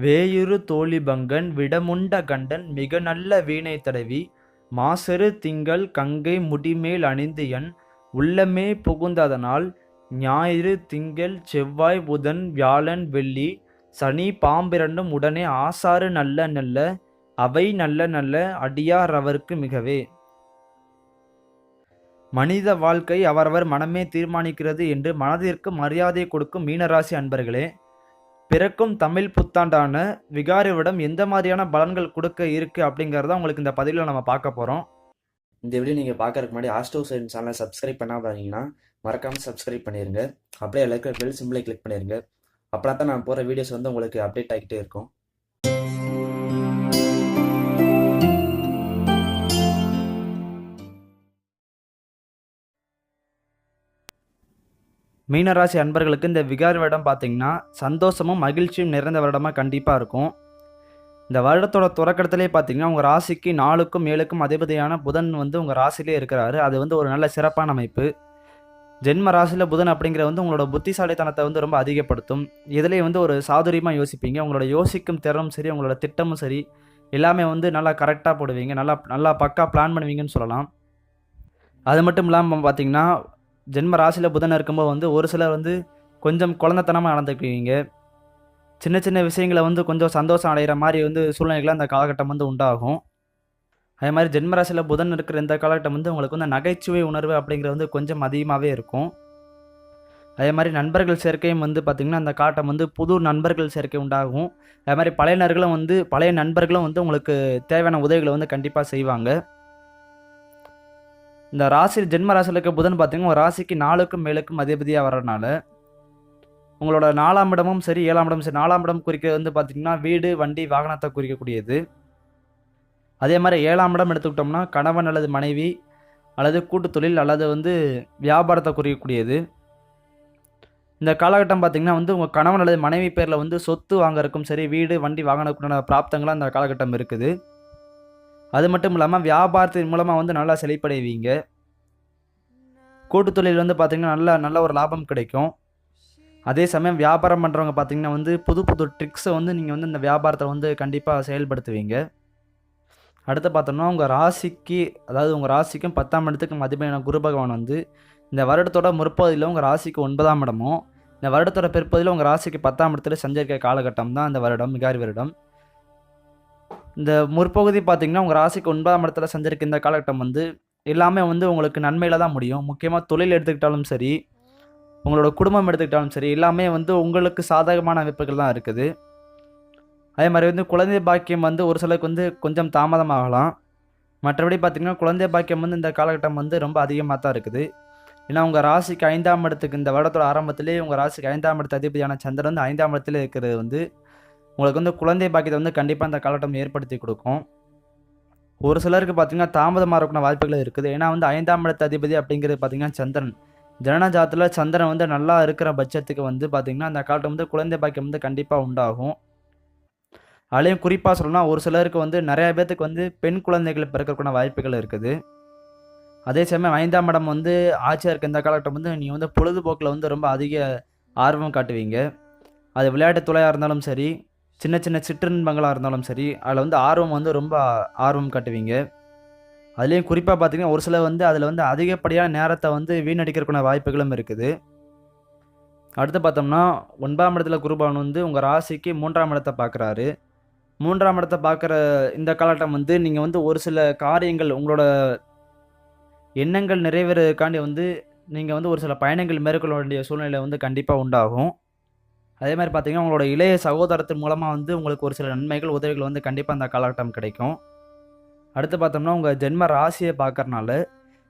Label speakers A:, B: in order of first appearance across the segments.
A: வேயுறு தோழிபங்கன் விடமுண்ட கண்டன் மிக நல்ல வீணை தடவி மாசறு திங்கள் கங்கை முடிமேல் அணிந்து என் உள்ளமே புகுந்ததனால் ஞாயிறு திங்கள் செவ்வாய் புதன் வியாழன் வெள்ளி சனி பாம்பிரண்டும் உடனே ஆசாறு நல்ல நல்ல அவை நல்ல நல்ல அடியார் அவர்க்கு மிகவே. மனித வாழ்க்கை அவரவர் மனமே தீர்மானிக்கிறது என்று மனதிற்கு மரியாதை கொடுக்கும் மீனராசி அன்பர்களே பிறக்கும் தமிழ் புத்தாண்டான விகாரிவிடம் எந்த மாதிரியான பலன்கள் கொடுக்க இருக்குது அப்படிங்கிறத உங்களுக்கு இந்த பதிவில் நம்ம பார்க்க போகிறோம்
B: இந்த வீடியோ நீங்கள் பார்க்கறதுக்கு முன்னாடி ஆஸ்ட்ரோ சைன் சேனலை சப்ஸ்கிரைப் பண்ணாமல் இருந்தீங்கன்னா மறக்காமல் சப்ஸ்கிரைப் பண்ணிடுங்க அப்படியே எல்லாருக்கும் பெல் சிம்பிளை கிளிக் பண்ணிடுங்க அப்படின்னா தான் நான் போகிற வீடியோஸ் வந்து உங்களுக்கு அப்டேட் ஆகிட்டே இருக்கும்.
A: மீனராசி அன்பர்களுக்கு இந்த விகாரி வருடம் பார்த்தீங்கன்னா சந்தோஷமும் மகிழ்ச்சியும் நிறைந்த வருடமாக கண்டிப்பாக இருக்கும். இந்த வருடத்தோட தொடக்கத்திலே பார்த்தீங்கன்னா உங்கள் ராசிக்கு நாலுக்கும் ஏழுக்கும் அதிபதியான புதன் வந்து உங்கள் ராசிலே இருக்கிறாரு. அது வந்து ஒரு நல்ல சிறப்பான அமைப்பு. ஜென்ம ராசியில் புதன் அப்படிங்கிற வந்து உங்களோட புத்திசாலித்தனத்தை வந்து ரொம்ப அதிகப்படுத்தும். இதுலேயே வந்து ஒரு சாதுரியமாக யோசிப்பீங்க. உங்களோட யோசிக்கும் திறனும் சரி உங்களோட திட்டமும் சரி எல்லாமே வந்து நல்லா கரெக்டாக போடுவீங்க. நல்லா நல்லா பக்கா பிளான் பண்ணுவீங்கன்னு சொல்லலாம். அது மட்டும் இல்லாமல் பார்த்தீங்கன்னா ஜென்ம ராசியில் புதன் இருக்கும்போது வந்து ஒரு சிலர் வந்து கொஞ்சம் குழந்தைத்தனமாக நடந்துக்குவீங்க. சின்ன சின்ன விஷயங்களை வந்து கொஞ்சம் சந்தோஷம் அடைகிற மாதிரி வந்து சூழ்நிலைகளை அந்த காலகட்டம் வந்து உண்டாகும். அதே மாதிரி ஜென்ம ராசியில் புதன் இருக்கிற இந்த காலகட்டம் வந்து உங்களுக்கு வந்து நகைச்சுவை உணர்வு அப்படிங்கிறது வந்து கொஞ்சம் அதிகமாகவே இருக்கும். அதே மாதிரி நண்பர்கள் சேர்க்கையும் வந்து பார்த்திங்கன்னா அந்த காட்டம் வந்து புது நண்பர்கள் சேர்க்கை உண்டாகும். அதே மாதிரி பழையனர்களும் வந்து பழைய நண்பர்களும் வந்து உங்களுக்கு தேவையான உதவிகளை வந்து கண்டிப்பாக செய்வாங்க. இந்த ராசி ஜென்ம ராசியில் இருக்க புதன் பார்த்தீங்கன்னா ஒரு ராசிக்கு நாலுக்கும் மேலுக்கும் அதிபதியாக வர்றதுனால உங்களோட நாலாம் இடமும் சரி ஏழாம் இடமும் சரி நாலாம் இடம் குறிக்கிறது வந்து பார்த்திங்கன்னா வீடு வண்டி வாகனத்தை குறிக்கக்கூடியது. அதே மாதிரி ஏழாம் இடம் எடுத்துக்கிட்டோம்னா கணவன் அல்லது மனைவி அல்லது கூட்டு தொழில் அல்லது வந்து வியாபாரத்தை குறிக்கக்கூடியது. இந்த காலகட்டம் பார்த்திங்கன்னா வந்து உங்கள் கணவன் அல்லது மனைவி பேரில் வந்து சொத்து வாங்குறதுக்கும் சரி வீடு வண்டி வாங்கினதுக்குண்டான பிராப்தங்களாக அந்த காலகட்டம் இருக்குது. அது மட்டும் இல்லாமல் வியாபாரத்தின் மூலமாக வந்து நல்லா செழிப்படைவீங்க. கூட்டு தொழில் வந்து பார்த்திங்கன்னா நல்ல நல்ல ஒரு லாபம் கிடைக்கும். அதே சமயம் வியாபாரம் பண்ணுறவங்க பார்த்தீங்கன்னா வந்து புது புது ட்ரிக்ஸை வந்து நீங்கள் வந்து இந்த வியாபாரத்தை வந்து கண்டிப்பாக செயல்படுத்துவீங்க. அடுத்து பார்த்தோம்னா உங்கள் ராசிக்கு அதாவது உங்கள் ராசிக்கும் பத்தாம் இடத்துக்கும் அதிபதியான குரு பகவான் வந்து இந்த வருடத்தோட முற்பகுதியில் உங்கள் ராசிக்கு ஒன்பதாம் இடமும் இந்த வருடத்தோட பிற்பகுதியில் உங்கள் ராசிக்கு பத்தாம் இடத்துல சஞ்சரிக்க காலகட்டம் தான் இந்த வருடம் மிகாரி வருடம். இந்த முற்பகுதி பார்த்தீங்கன்னா உங்கள் ராசிக்கு ஒன்பதாம் இடத்துல சஞ்சரிக்க இந்த காலகட்டம் வந்து எல்லாமே வந்து உங்களுக்கு நன்மையில் தான் முடியும். முக்கியமாக தொழில் எடுத்துக்கிட்டாலும் சரி உங்களோட குடும்பம் எடுத்துக்கிட்டாலும் சரி எல்லாமே வந்து உங்களுக்கு சாதகமான அமைப்புகள் தான் இருக்குது. அதே மாதிரி வந்து குழந்தை பாக்கியம் வந்து ஒரு சிலருக்கு வந்து கொஞ்சம் தாமதமாகலாம். மற்றபடி பார்த்திங்கன்னா குழந்தை பாக்கியம் வந்து இந்த காலகட்டம் வந்து ரொம்ப அதிகமாக தான் இருக்குது. ஏன்னா உங்கள் ராசிக்கு ஐந்தாம் இடத்துக்கு இந்த வருடத்தோட ஆரம்பத்திலே உங்கள் ராசிக்கு ஐந்தாம் இடத்து அதிபதியான சந்திரன் வந்து ஐந்தாம் இடத்துல இருக்கிறது வந்து உங்களுக்கு வந்து குழந்தை பாக்கியத்தை வந்து கண்டிப்பாக இந்த காலகட்டம் ஏற்படுத்தி கொடுக்கும். ஒரு சிலருக்கு பார்த்திங்கன்னா தாமதமாக இருக்கணும் வாய்ப்புகள் இருக்குது. ஏன்னா வந்து ஐந்தாம் இடத்த அதிபதி அப்படிங்கிறது பார்த்திங்கன்னா சந்திரன். ஜனனஜாத்தில் சந்திரன் வந்து நல்லா இருக்கிற பட்சத்துக்கு வந்து பார்த்திங்கன்னா அந்த காலட்டம் வந்து குழந்தை பாக்கியம் வந்து கண்டிப்பாக உண்டாகும். அதுலேயும் குறிப்பாக சொல்லணும்னா ஒரு சிலருக்கு வந்து நிறையா பேர்த்துக்கு வந்து பெண் குழந்தைகள் பிறக்கக்கூடிய வாய்ப்புகள் இருக்குது. அதே சமயம் ஐந்தாம் இடம் வந்து ஆட்சியாக இருக்க இந்த காலகட்டம் வந்து நீங்கள் வந்து பொழுதுபோக்கில் வந்து ரொம்ப அதிக ஆர்வம் காட்டுவீங்க. அது விளையாட்டு துறையாக இருந்தாலும் சரி சின்ன சின்ன சிற்றின்பங்களாக இருந்தாலும் சரி அதில் வந்து ஆர்வம் வந்து ரொம்ப ஆர்வம் காட்டுவீங்க. அதுலேயும் குறிப்பாக பார்த்தீங்கன்னா ஒரு சிலர் வந்து அதில் வந்து அதிகப்படியான நேரத்தை வந்து வீணடிக்கிறதுக்கான வாய்ப்புகளும் இருக்குது. அடுத்து பார்த்தோம்னா ஒன்பதாம் இடத்துல குருபவன் வந்து உங்கள் ராசிக்கு மூன்றாம் இடத்தை பார்க்குறாரு. மூன்றாம் இடத்தை பார்க்குற இந்த காலகட்டம் வந்து நீங்கள் வந்து ஒரு சில காரியங்கள் உங்களோட எண்ணங்கள் நிறைவேறதுக்காண்டி வந்து நீங்கள் வந்து ஒரு சில பயணங்கள் மேற்கொள்ள வேண்டிய சூழ்நிலை வந்து கண்டிப்பாக உண்டாகும். அதே மாதிரி பார்த்தீங்கன்னா உங்களோட இளைய சகோதரத்தின் மூலமாக வந்து உங்களுக்கு ஒரு சில நன்மைகள் உதவிகள் வந்து கண்டிப்பாக அந்த காலகட்டம் கிடைக்கும். அடுத்து பார்த்தோம்னா உங்கள் ஜென்ம ராசியை பார்க்குறனால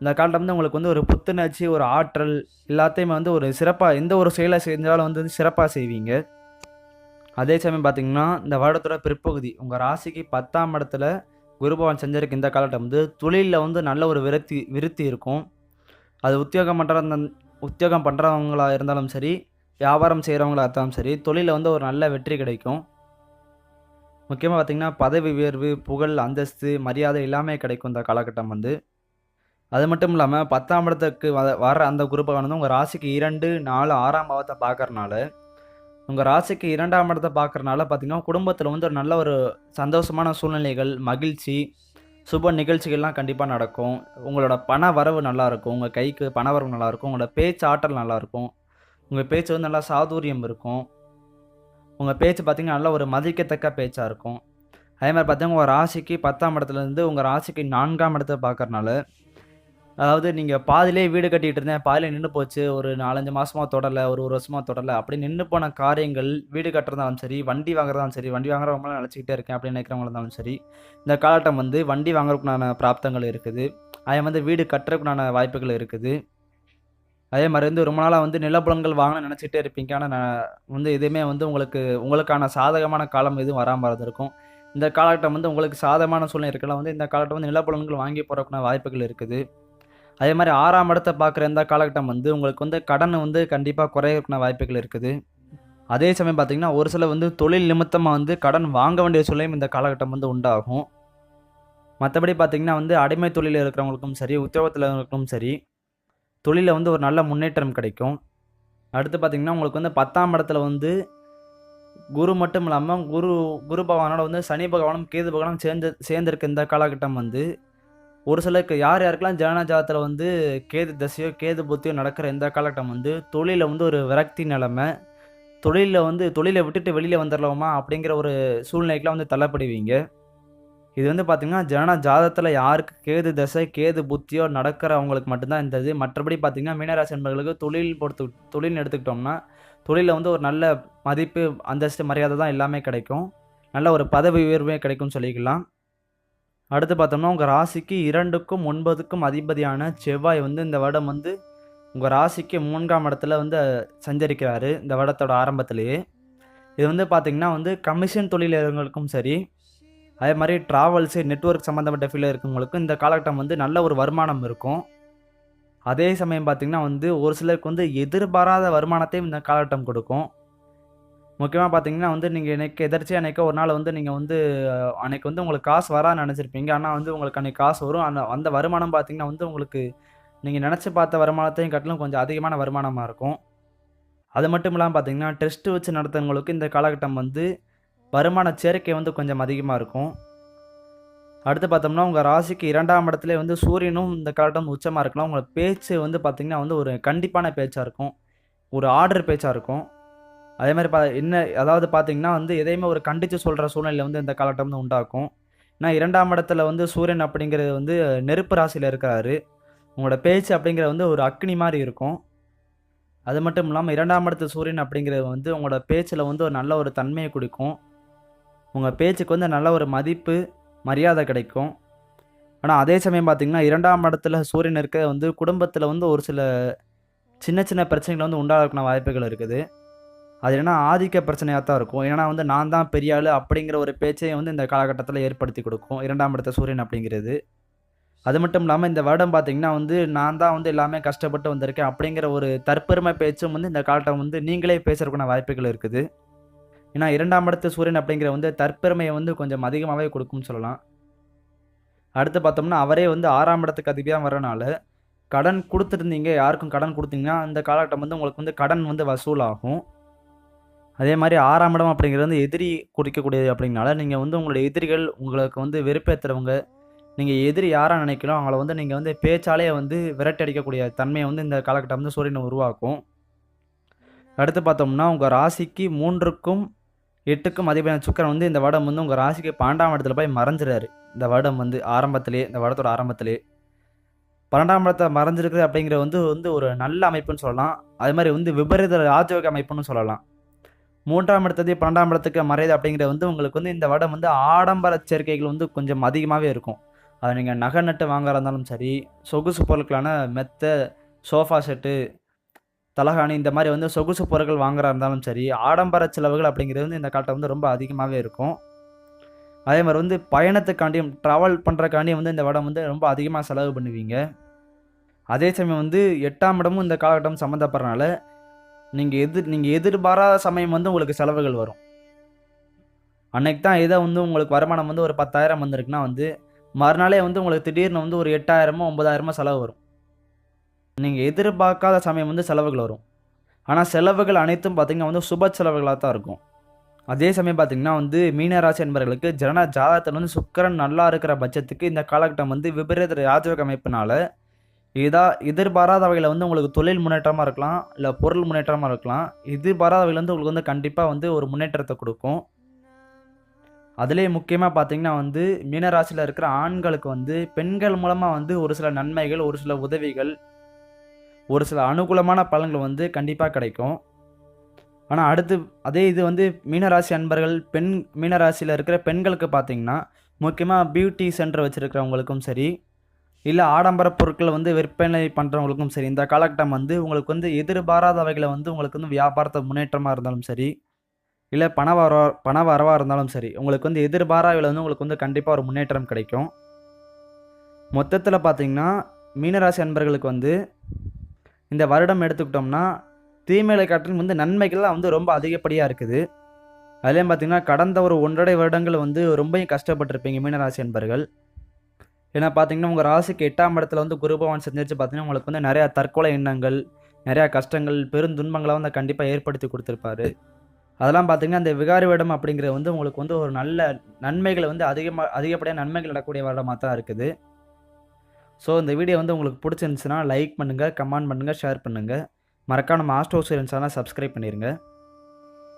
A: இந்த காலட்டம் வந்து உங்களுக்கு வந்து ஒரு புத்துணர்ச்சி ஒரு ஆற்றல் எல்லாத்தையுமே வந்து ஒரு சிறப்பாக எந்த ஒரு செயலை செஞ்சாலும் வந்து சிறப்பாக செய்வீங்க. அதே சமயம் பார்த்தீங்கன்னா இந்த வருடத்தோட பிற்பகுதி உங்கள் ராசிக்கு பத்தாம் இடத்துல குருபவன் செஞ்சிருக்க இந்த காலகட்டம் வந்து தொழிலில் வந்து நல்ல ஒரு விருத்தி விருத்தி இருக்கும். அது உத்தியோகம் பண்ணுற உத்தியோகம் பண்ணுறவங்களா இருந்தாலும் சரி வியாபாரம் செய்கிறவங்களாக இருந்தாலும் சரி தொழிலில் வந்து ஒரு நல்ல வெற்றி கிடைக்கும். முக்கியமாக பார்த்திங்கன்னா பதவி உயர்வு புகழ் அந்தஸ்து மரியாதை எல்லாமே கிடைக்கும் இந்த காலகட்டம் வந்து. அது மட்டும் இல்லாமல் பத்தாம் இடத்துக்கு வ வர அந்த குரூப்பை வந்து உங்கள் ராசிக்கு இரண்டு நாலு ஆறாம் பாவத்தை பார்க்கறனால உங்கள் ராசிக்கு இரண்டாம் இடத்தை பார்க்குறனால பார்த்தீங்கன்னா குடும்பத்தில் வந்து ஒரு நல்ல ஒரு சந்தோஷமான சூழ்நிலைகள் மகிழ்ச்சி சுப நிகழ்ச்சிகள்லாம் கண்டிப்பாக நடக்கும். உங்களோட பண வரவு நல்லாயிருக்கும் உங்கள் கைக்கு பண வரவு நல்லாயிருக்கும் உங்களோட பேச்சு ஆற்றல் நல்லாயிருக்கும் உங்கள் பேச்சு வந்து நல்லா சாதுரியம் இருக்கும். உங்கள் பேச்சு பார்த்தீங்கன்னா நல்லா ஒரு மதிக்கத்தக்க பேச்சாக இருக்கும். அதே மாதிரி பார்த்தீங்கன்னா உங்கள் ராசிக்கு பத்தாம் இடத்துலேருந்து உங்கள் ராசிக்கு நான்காம் இடத்தை பார்க்கறனால அதாவது நீங்கள் பாதியிலே வீடு கட்டிகிட்டு இருந்தேன் பாதியில் நின்று போச்சு ஒரு நாலஞ்சு மாதமாக தொடலை ஒரு ஒரு வருஷமாக தொடலை அப்படி நின்று போன காரியங்கள் வீடு கட்டுறதாலும் சரி வண்டி வாங்குறதாலும் சரி வண்டி வாங்குறவங்களாம் நினச்சிக்கிட்டே இருக்கேன் அப்படின்னு நினைக்கிறவங்களா இருந்தாலும் சரி இந்த காலகட்டம் வந்து வண்டி வாங்குறதுக்குண்டான பிராப்தங்கள் இருக்குது. அதே வந்து வீடு கட்டுறதுக்குண்டான வாய்ப்புகள் இருக்குது. அதே மாதிரி வந்து ரொம்ப நாளாக வந்து நிலப்புலன்கள் வாங்கணும்னு நினச்சிட்டே இருப்பீங்க. ஆனால் நான் வந்து எதுவுமே வந்து உங்களுக்கு உங்களுக்கான சாதகமான காலம் எதுவும் வராமல் இருக்கும். இந்த காலகட்டம் வந்து உங்களுக்கு சாதகமான சூழ்நிலை இருக்கலாம் வந்து இந்த காலகட்டம் வந்து நிலப்புலன்கள் வாங்கி போகிறதுக்குன வாய்ப்புகள் இருக்குது. அதே மாதிரி ஆறாம் இடத்தை பார்க்குற இந்த காலகட்டம் வந்து உங்களுக்கு வந்து கடன் வந்து கண்டிப்பாக குறையறதுக்குன வாய்ப்புகள் இருக்குது. அதே சமயம் பார்த்தீங்கன்னா ஒரு சில வந்து தொழில் நிமித்தமாக வந்து கடன் வாங்க வேண்டிய சூழ்நிலையும் இந்த காலகட்டம் வந்து உண்டாகும். மற்றபடி பார்த்திங்கன்னா வந்து அடிமை தொழிலில் இருக்கிறவங்களுக்கும் சரி உத்தியோகத்தில் இருக்கிறவங்களுக்கும் சரி தொழிலில் வந்து ஒரு நல்ல முன்னேற்றம் கிடைக்கும். அடுத்து பார்த்திங்கன்னா உங்களுக்கு வந்து பத்தாம் இடத்துல வந்து குரு மட்டும் இல்லாமல் குரு குரு பகவானோட வந்து சனி பகவானும் கேது பகவானும் சேர்ந்து சேர்ந்துருக்கு இந்த காலகட்டம் வந்து ஒரு சிலருக்கு யார் யாருக்கெல்லாம் ஜனன ஜாதத்தில் வந்து கேது தசையோ கேது புத்தியோ நடக்கிற இந்த காலகட்டம் வந்து தொழிலில் வந்து ஒரு விரக்தி நிலைமை தொழிலில் வந்து தொழிலை விட்டுட்டு வெளியில் வந்துடலாமா அப்படிங்கிற ஒரு சூழ்நிலைக்கெலாம் வந்து தள்ளப்படுவீங்க. இது வந்து பார்த்திங்கன்னா ஜனன ஜாதத்தில் யாருக்கு கேது தசை கேது புத்தியோ நடக்கிறவங்களுக்கு மட்டும்தான் இந்த இது. மற்றபடி பார்த்திங்கன்னா மீனராசி என்பர்களுக்கு தொழில் பொறுத்து தொழில்னு எடுத்துக்கிட்டோம்னா தொழிலில் வந்து ஒரு நல்ல மதிப்பு அந்தஸ்து மரியாதை தான் எல்லாமே கிடைக்கும். நல்ல ஒரு பதவி உயர்வே கிடைக்கும்னு சொல்லிக்கலாம். அடுத்து பார்த்தோம்னா உங்கள் ராசிக்கு இரண்டுக்கும் ஒன்பதுக்கும் அதிபதியான செவ்வாய் வந்து இந்த வருடம் வந்து உங்கள் ராசிக்கு மூன்றாம் இடத்துல வந்து சஞ்சரிக்கிறாரு இந்த வருடத்தோட ஆரம்பத்திலேயே. இது வந்து பார்த்திங்கன்னா வந்து கமிஷன் தொழிலாளர்களுக்கும் சரி அதே மாதிரி ட்ராவல்ஸு நெட்ஒர்க் சம்மந்தப்பட்ட ஃபீல்டில் இருக்கவங்களுக்கும் இந்த காலகட்டம் வந்து நல்ல ஒரு வருமானம் இருக்கும். அதே சமயம் பார்த்திங்கன்னா வந்து ஒரு சிலருக்கு வந்து எதிர்பாராத வருமானத்தையும் இந்த காலகட்டம் கொடுக்கும். முக்கியமாக பார்த்தீங்கன்னா வந்து நீங்கள் எனக்கு எதர்ச்சியாக அன்றைக்கி ஒரு நாள் வந்து நீங்கள் வந்து அன்றைக்கி வந்து உங்களுக்கு காசு வரான்னு நினச்சிருப்பீங்க. ஆனால் வந்து உங்களுக்கு அன்றைக்கி காசு வரும். அந்த அந்த வருமானம் பார்த்தீங்கன்னா வந்து உங்களுக்கு நீங்கள் நினச்சி பார்த்த வருமானத்தையும் கட்டிலும் கொஞ்சம் அதிகமான வருமானமாக இருக்கும். அது மட்டும் இல்லாமல் பார்த்தீங்கன்னா டெஸ்ட்டு வச்சு நடத்துறவங்களுக்கு இந்த காலகட்டம் வந்து வருமான சேர்க்கை வந்து கொஞ்சம் அதிகமாக இருக்கும். அடுத்து பார்த்தோம்னா உங்கள் ராசிக்கு இரண்டாம் இடத்துல வந்து சூரியனும் இந்த காலகட்டம் உச்சமாக இருக்கலாம். உங்களோட பேச்சு வந்து பார்த்திங்கன்னா வந்து ஒரு கண்டிப்பான பேச்சாக இருக்கும். ஒரு ஆர்டர் பேச்சாக இருக்கும். அதே மாதிரி பா என்ன அதாவது பார்த்திங்கன்னா வந்து எதையுமே ஒரு கண்டித்து சொல்கிற சூழ்நிலை வந்து இந்த காலகட்டம் வந்து உண்டாக்கும். ஏன்னா இரண்டாம் இடத்துல வந்து சூரியன் அப்படிங்கிறது வந்து நெருப்பு ராசியில் இருக்கிறாரு. உங்களோட பேச்சு அப்படிங்கிறது வந்து ஒரு அக்னி மாதிரி இருக்கும். அது மட்டும் இல்லாமல் இரண்டாம் இடத்து சூரியன் அப்படிங்கிறது வந்து உங்களோட பேச்சில் வந்து ஒரு நல்ல ஒரு தன்மையை கொடுக்கும். உங்கள் பேச்சுக்கு வந்து நல்ல ஒரு மதிப்பு மரியாதை கிடைக்கும். ஆனால் அதே சமயம் பார்த்திங்கன்னா இரண்டாம் இடத்துல சூரியன் இருக்க வந்து குடும்பத்தில் வந்து ஒரு சில சின்ன சின்ன பிரச்சனைகள் வந்து உண்டாகக்கூடிய வாய்ப்புகள் இருக்குது. அது என்ன ஆதிக்க பிரச்சனையாக தான் இருக்கும். ஏன்னா வந்து நான் தான் பெரிய ஆள் அப்படிங்கிற ஒரு பேச்சையும் வந்து இந்த காலகட்டத்தில் ஏற்படுத்தி கொடுக்கும். இரண்டாம் இடத்த சூரியன் அப்படிங்கிறது. அது மட்டும் இல்லாமல் இந்த வருடம் பார்த்திங்கன்னா வந்து நான் தான் வந்து எல்லாமே கஷ்டப்பட்டு வந்திருக்கேன் அப்படிங்கிற ஒரு தற்பெருமை பேச்சும் வந்து இந்த காலட்டம் வந்து நீங்களே பேசுறதுக்கான வாய்ப்புகள் இருக்குது. ஏன்னா இரண்டாம் இடத்து சூரியன் அப்படிங்கிற வந்து தற்பெருமையை வந்து கொஞ்சம் அதிகமாகவே கொடுக்கும்னு சொல்லலாம். அடுத்து பார்த்தோம்னா அவரே வந்து ஆறாம் இடத்துக்கு அதிபதியாக வரனால கடன் கொடுத்துருந்தீங்க யாருக்கும் கடன் கொடுத்தீங்கன்னா அந்த காலகட்டம் வந்து உங்களுக்கு வந்து கடன் வந்து வசூலாகும். அதே மாதிரி ஆறாம் இடம் அப்படிங்கிறது வந்து எதிரி குறிக்கக்கூடியது அப்படிங்கனால நீங்கள் வந்து உங்களுடைய எதிரிகள் உங்களுக்கு வந்து வெறுப்பேற்றுறவங்க நீங்கள் எதிரி யாராக நினைக்கலாம் அவங்கள வந்து நீங்கள் வந்து பேச்சாலே வந்து விரட்டி அடிக்கக்கூடிய தன்மையை வந்து இந்த காலகட்டம் வந்து சூரியனை உருவாக்கும். அடுத்து பார்த்தோம்னா உங்கள் ராசிக்கு மூன்றுக்கும் எட்டுக்கும் அதிபதியான சுக்கரன் வந்து இந்த வருடம் வந்து உங்கள் ராசிக்கு பன்னெண்டாம் இடத்துல போய் மறைஞ்சிடாரு இந்த வருடம் வந்து ஆரம்பத்திலே இந்த வருடத்தோட ஆரம்பத்திலே. பன்னெண்டாம் இடத்தை மறைஞ்சிருக்குது அப்படிங்கிற வந்து வந்து ஒரு நல்ல அமைப்புன்னு சொல்லலாம். அது மாதிரி வந்து விபரீத ராஜயோக அமைப்புன்னு சொல்லலாம். மூன்றாம் இடத்தது பன்னெண்டாம் இடத்துக்கு மறையுது அப்படிங்கிற வந்து உங்களுக்கு வந்து இந்த வருடம் வந்து ஆடம்பர சேர்க்கைகள் வந்து கொஞ்சம் அதிகமாகவே இருக்கும். அது நீங்கள் நகை நட்டு வாங்குறதா இருந்தாலும் சரி சொகுசு பொருட்களான மெத்த சோஃபா செட்டு தலகாணி இந்த மாதிரி வந்து சொகுசு பொருட்கள் வாங்குறா இருந்தாலும் சரி ஆடம்பர செலவுகள் அப்படிங்கிறது வந்து இந்த காலத்தில் வந்து ரொம்ப அதிகமாகவே இருக்கும். அதே மாதிரி வந்து பயணத்துக்காண்டியும் ட்ராவல் பண்ணுறக்காண்டியும் வந்து இந்த இடம் வந்து ரொம்ப அதிகமாக செலவு பண்ணுவீங்க. அதே சமயம் வந்து எட்டாம் இடமும் இந்த காலகட்டம் சம்மந்தப்படுறனால நீங்கள் எதிர் நீங்கள் எதிர்பாராத சமயம் வந்து உங்களுக்கு செலவுகள் வரும். அன்னைக்கு தான் ஏதோ வந்து உங்களுக்கு வருமானம் வந்து ஒரு பத்தாயிரம் வந்திருக்குன்னா வந்து மறுநாளே வந்து உங்களுக்கு திடீர்னு வந்து ஒரு எட்டாயிரமோ ஒன்பதாயிரமோ செலவு வரும். நீங்கள் எதிர்பார்க்காத சமயம் வந்து செலவுகள் வரும். ஆனால் செலவுகள் அனைத்தும் பார்த்திங்கன்னா வந்து சுப செலவுகளாக தான் இருக்கும். அதே சமயம் பார்த்திங்கன்னா வந்து மீனராசி என்பவர்களுக்கு ஜன ஜாதகத்தில் வந்து சுக்கிரன் நல்லா இருக்கிற பட்சத்துக்கு இந்த காலகட்டம் வந்து விபரீத ராஜயோக அமைப்பினால் இதா எதிர்பாராத வகையில் வந்து உங்களுக்கு தொழில் முன்னேற்றமாக இருக்கலாம் இல்லை பொருள் முன்னேற்றமாக இருக்கலாம். எதிர்பாராத வகையில் வந்து உங்களுக்கு வந்து கண்டிப்பாக வந்து ஒரு முன்னேற்றத்தை கொடுக்கும். அதுலேயே முக்கியமாக பார்த்தீங்கன்னா வந்து மீனராசியில் இருக்கிற ஆண்களுக்கு வந்து பெண்கள் மூலமாக வந்து ஒரு சில நன்மைகள் ஒரு சில உதவிகள் ஒரு சில அனுகூலமான பலன்கள் வந்து கண்டிப்பாக கிடைக்கும். ஆனால் அடுத்து அதே இது வந்து மீனராசி அன்பர்கள் பெண் மீனராசியில் இருக்கிற பெண்களுக்கு பார்த்தீங்கன்னா முக்கியமாக பியூட்டி சென்டர் வச்சுருக்கிறவங்களுக்கும் சரி இல்லை ஆடம்பர பொருட்களை வந்து விற்பனை பண்ணுறவங்களுக்கும் சரி இந்த காலகட்டம் வந்து உங்களுக்கு வந்து எதிர்பாராத வகையில் வந்து உங்களுக்கு வந்து வியாபாரத்தை முன்னேற்றமாக இருந்தாலும் சரி இல்லை பண வர பண வரவாக இருந்தாலும் சரி உங்களுக்கு வந்து எதிர்பாராவில் வந்து உங்களுக்கு வந்து கண்டிப்பாக ஒரு முன்னேற்றம் கிடைக்கும். மொத்தத்தில் பார்த்தீங்கன்னா மீனராசி அன்பர்களுக்கு வந்து இந்த வருடம் எடுத்துக்கிட்டோம்னா தீமைகளை காட்டிலும் வந்து நன்மைகள்லாம் வந்து ரொம்ப அதிகப்படியாக இருக்குது. அதுலேயும் பார்த்தீங்கன்னா கடந்த ஒரு ஒன்றரை வருடங்கள் வந்து ரொம்பவும் கஷ்டப்பட்டிருப்பீங்க மீனராசி என்பர்கள் ஏன்னா பார்த்தீங்கன்னா உங்கள் ராசிக்கு எட்டாம் இடத்துல வந்து குருபவான் செஞ்சிருச்சு பார்த்தீங்கன்னா உங்களுக்கு வந்து நிறையா தற்கொலை எண்ணங்கள் நிறையா கஷ்டங்கள் பெருந்துன்பங்களை வந்து கண்டிப்பாக ஏற்படுத்தி கொடுத்துருப்பாரு. அதெல்லாம் பார்த்தீங்கன்னா இந்த விகாரி வருடம் அப்படிங்கிறது வந்து உங்களுக்கு வந்து ஒரு நல்ல நன்மைகளை வந்து அதிகமாக அதிகப்படியாக நன்மைகள் நடக்கக்கூடிய வருடமாக தான் இருக்குது. ஸோ இந்த வீடியோ வந்து உங்களுக்கு பிடிச்சிருந்துச்சுன்னா லைக் பண்ணுங்கள் கமெண்ட் பண்ணுங்கள் ஷேர் பண்ணுங்கள் மறக்காம நம்ம ஆஸ்ட்ரோ இருந்துச்சுன்னா சப்ஸ்கிரைப் பண்ணிடுங்க